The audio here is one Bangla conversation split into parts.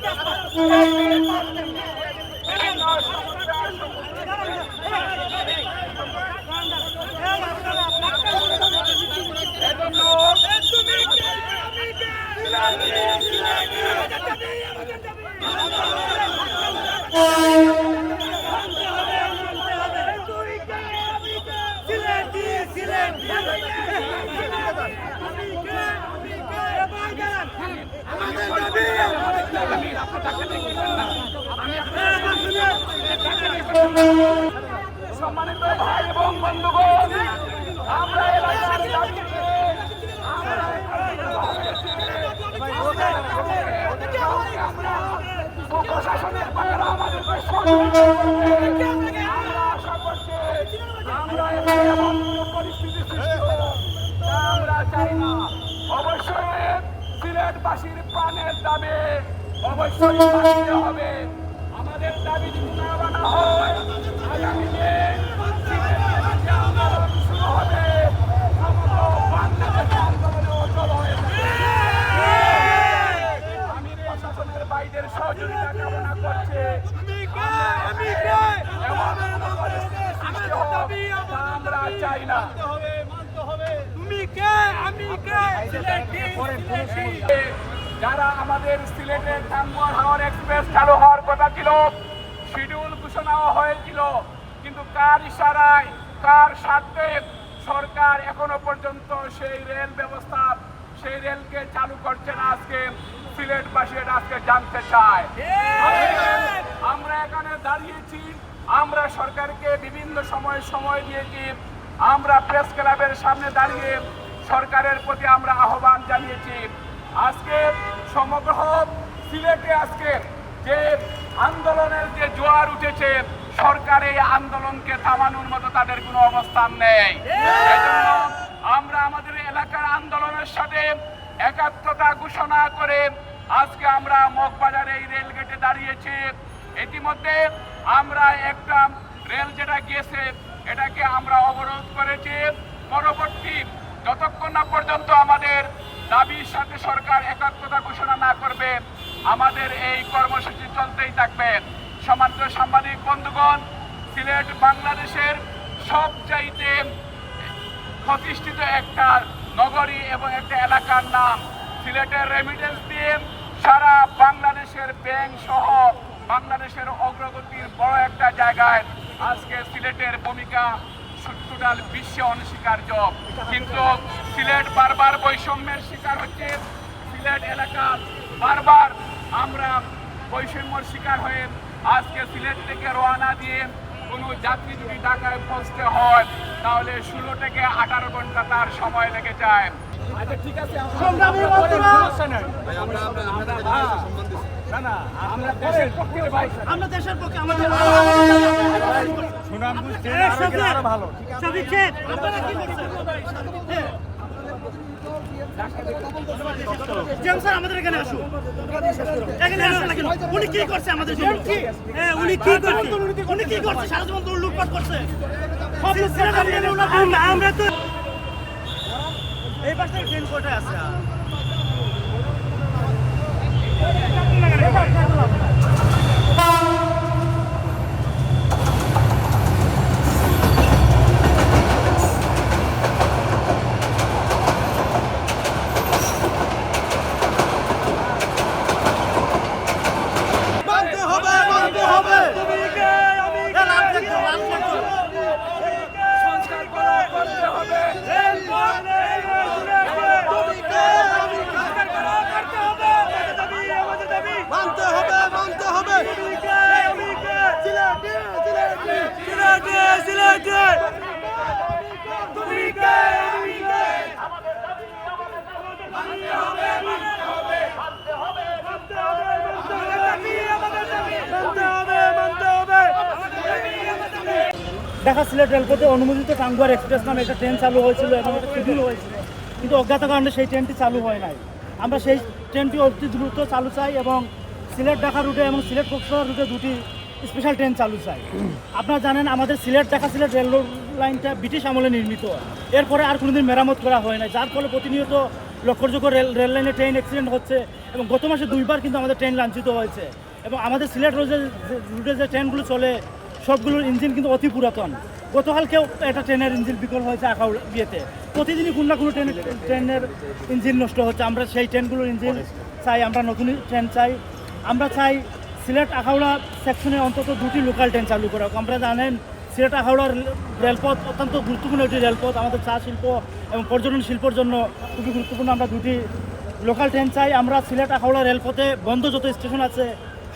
বিভিন্ন সম্মানিত এবং বন্ধুগণ, আমরা প্রশাসনের পায়রা আমাদেরকে আমরা এমন পরিস্থিতি আমরা চাই না। অবশ্যই সিলেটবাসীর প্রাণের দাবি। অবশ্যই হবে। আমাদের দাবি যদি না হয় আগামী দিনে সিলেটের যে আন্দোলন শুরু হবে সমগ্র বাংলাদেশে আন্দোলনে অচল হয়ে যাবে। আমি বাইরের সহযোগিতা কামনা করছি। আমরা চাই না যারা আমাদের সিলেটের টাঙ্গুয়ার হাওয়ার এক্সপ্রেস চালু হওয়ার কথা ছিল শিডিউল ঘোষণা হয়েছিল কিন্তু কার ইশারায় কার স্বার্থে সরকার এখনও পর্যন্ত সেই রেল ব্যবস্থা সেই রেলকে চালু করছে না আজকে। সিলেটবাসী এটা আজকে জানতে চায়। আমরা এখানে দাঁড়িয়েছি আমরা সরকারকে বিভিন্ন সময় সময় দিয়েছি আমরা প্রেস ক্লাবের সামনে দাঁড়িয়ে সরকারের প্রতি আমরা আহ্বান জানিয়েছি। আজকে সমগ্র সিলেটে আজকে যে আন্দোলনের যে জোয়ার উঠেছে সরকার এই আন্দোলনকে থামানোর মতো তাদের কোনো অবস্থান নেই। আমরা আমাদের এলাকার আন্দোলনের সাথে একাত্মতা ঘোষণা করে আজকে আমরা মগবাজারে এই রেল গেটে দাঁড়িয়েছি। ইতিমধ্যে আমরা একটা রেল যেটা গিয়েছে, এটাকে আমরা অবরোধ করেছি। পরবর্তী যতক্ষণ না পর্যন্ত আমাদের দাবির সাথে সরকার একাত্মতা ঘোষণা না করবে, আমাদের এই কর্মসূচি চলতেই থাকবে। সমান্ত সাংবাদিক, বন্ধুগণ, সিলেট বাংলাদেশের সবচাইতে প্রতিষ্ঠিত একটা নগরী এবং একটা এলাকার নাম সিলেটের রেমিটেন্স দিয়ে সারা বাংলাদেশের ব্যাংক সহ বাংলাদেশের অগ্রগতির বড় একটা জায়গায় আজকে সিলেটের ভূমিকা টোটাল বিশ্বে অনস্বীকার্য। কিন্তু সিলেট বারবার বৈষম্যের শিকার হচ্ছে। সিলেট এলাকা বারবার আমরা বৈষম্যর শিকার হয়ে আজকে সিলেট থেকে রওনা দিয়ে কোনো যাত্রী যদি ঢাকায় পৌঁছতে হয়, তাহলে ষোলো থেকে আঠারো ঘণ্টা তার সময় লেগে যায়। আমরা দেশের পক্ষে আমাদের ভালো। হ্যাঁ। জেমস স্যার এখানে আসুন। এখানে আসুন না কেন? উনি কি করছে আমাদের জন্য? হ্যাঁ উনি কি করছে? উনি কি করছে? সারা জীবন লুটপাট করছে। আমরা তো এই পাশে ট্রেন কোটায় আছে মানতে হবে মানতে কে সিলেটে তুমি কে তুমি কে আমাদের দাবি আমাদের দাবি মানতে হবে মানতে হবে মানতে হবে মানতে হবে আমাদের দাবি আমাদের দাবি মানতে হবে মানতে হবে আমাদের দাবি আমাদের দাবি ঢাকা সিলেট রেলপথে অনুমোদিত টাঙ্গুয়ার এক্সপ্রেস নামে একটা ট্রেন চালু হয়েছিল এবং একটা শিডিউল হয়েছিল। কিন্তু অজ্ঞাত কারণে সেই ট্রেনটি চালু হয় নাই। আমরা সেই ট্রেনটি অতি দ্রুত চালু চাই এবং সিলেট ঢাকা রুটে এবং সিলেট কক্সবাজার রুটে দুটি স্পেশাল ট্রেন চালু চাই। আপনারা জানেন, আমাদের সিলেট ঢাকা সিলেট রেল লাইনটা ব্রিটিশ আমলে নির্মিত। এরপরে আর কোনোদিন মেরামত করা হয় না যার ফলে প্রতিনিয়ত লক্ষ্যযোগ্য রেল রেল লাইনে ট্রেন অ্যাক্সিডেন্ট হচ্ছে এবং গত মাসে দুইবার কিন্তু আমাদের ট্রেন লাঞ্ছিত হয়েছে। এবং আমাদের সিলেট রোডে রুটে যে ট্রেনগুলো চলে, সবগুলোর ইঞ্জিন কিন্তু অতি পুরাতন। গতকালকেও একটা ট্রেনের ইঞ্জিন বিকল হয়েছে আঁকাউ বিয়েতে প্রতিদিনই কোনো না কোনো ট্রেনের ট্রেনের ইঞ্জিন নষ্ট হচ্ছে। আমরা সেই ট্রেনগুলোর ইঞ্জিন চাই, আমরা নতুন ট্রেন চাই। আমরা চাই সিলেট আখাউড়া সেকশনে অন্তত দুটি লোকাল ট্রেন চালু করা। আমরা জানেন, সিলেট আখাউড়ার রেলপথ অত্যন্ত গুরুত্বপূর্ণ একটি রেলপথ। আমাদের চা শিল্প এবং পর্যটন শিল্পের জন্য খুবই গুরুত্বপূর্ণ আমরা দুটি লোকাল ট্রেন চাই। আমরা সিলেট আখাউড়া রেলপথে বন্ধ যত স্টেশন আছে,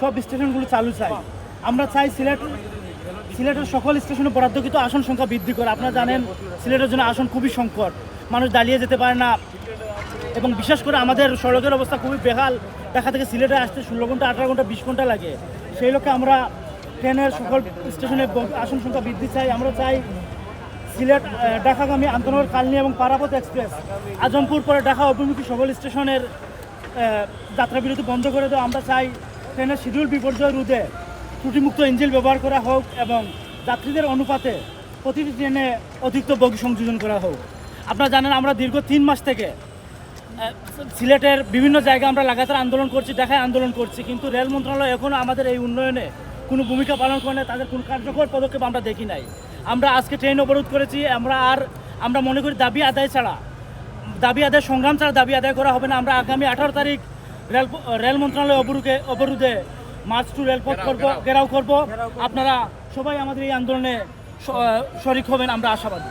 সব স্টেশনগুলো চালু চাই। আমরা চাই সিলেট, সিলেটের সকল স্টেশনে বরাদ্দকৃত আসন সংখ্যা বৃদ্ধি করে। আপনারা জানেন, সিলেটের জন্য আসন খুবই সংকট। মানুষ দাঁড়িয়ে যেতে পারে না। এবং বিশেষ করে আমাদের সড়কের অবস্থা খুবই বেহাল। দেখা থেকে সিলেটে আসতে ষোলো ঘণ্টা আঠারো ঘণ্টা বিশ ঘণ্টা লাগে। সেই লক্ষ্যে আমরা ট্রেনের সকল স্টেশনে আসন সংখ্যা বৃদ্ধি চাই। আমরা চাই সিলেট আহ, ঢাকাগামী আন্তনগর কালনি এবং পারাপথ এক্সপ্রেস আজমপুর পরে ঢাকা অভিমুখী সকল স্টেশনের যাত্রাবিরতি বন্ধ করে দেওয়া। আমরা চাই ট্রেনের শিডিউল বিপর্যয় রোধে ত্রুটিমুক্ত ইঞ্জিন ব্যবহার করা হোক এবং যাত্রীদের অনুপাতে প্রতিটি ট্রেনে অতিরিক্ত বগি সংযোজন করা হোক। আপনারা জানেন আমরা দীর্ঘ তিন মাস থেকে সিলেটের বিভিন্ন জায়গায় আমরা লাগাতার আন্দোলন করছি দেখায় আন্দোলন করছি কিন্তু রেল মন্ত্রণালয় এখনও আমাদের এই উন্নয়নে কোনো ভূমিকা পালন করে না তাদের কোনো কার্যকর পদক্ষেপ আমরা দেখি নাই। আমরা আজকে ট্রেন অবরোধ করেছি আমরা আর আমরা মনে করি দাবি আদায় ছাড়া দাবি আদায় সংগ্রাম ছাড়া দাবি আদায় করা হবে না। আমরা আগামী আঠারো তারিখ রেল রেল মন্ত্রণালয় অবরুকে অবরোধে মার্চ টু রেলপথ করব ঘেরাও। করব। আপনারা সবাই আমাদের এই আন্দোলনে শরিক হবেন আমরা আশাবাদী।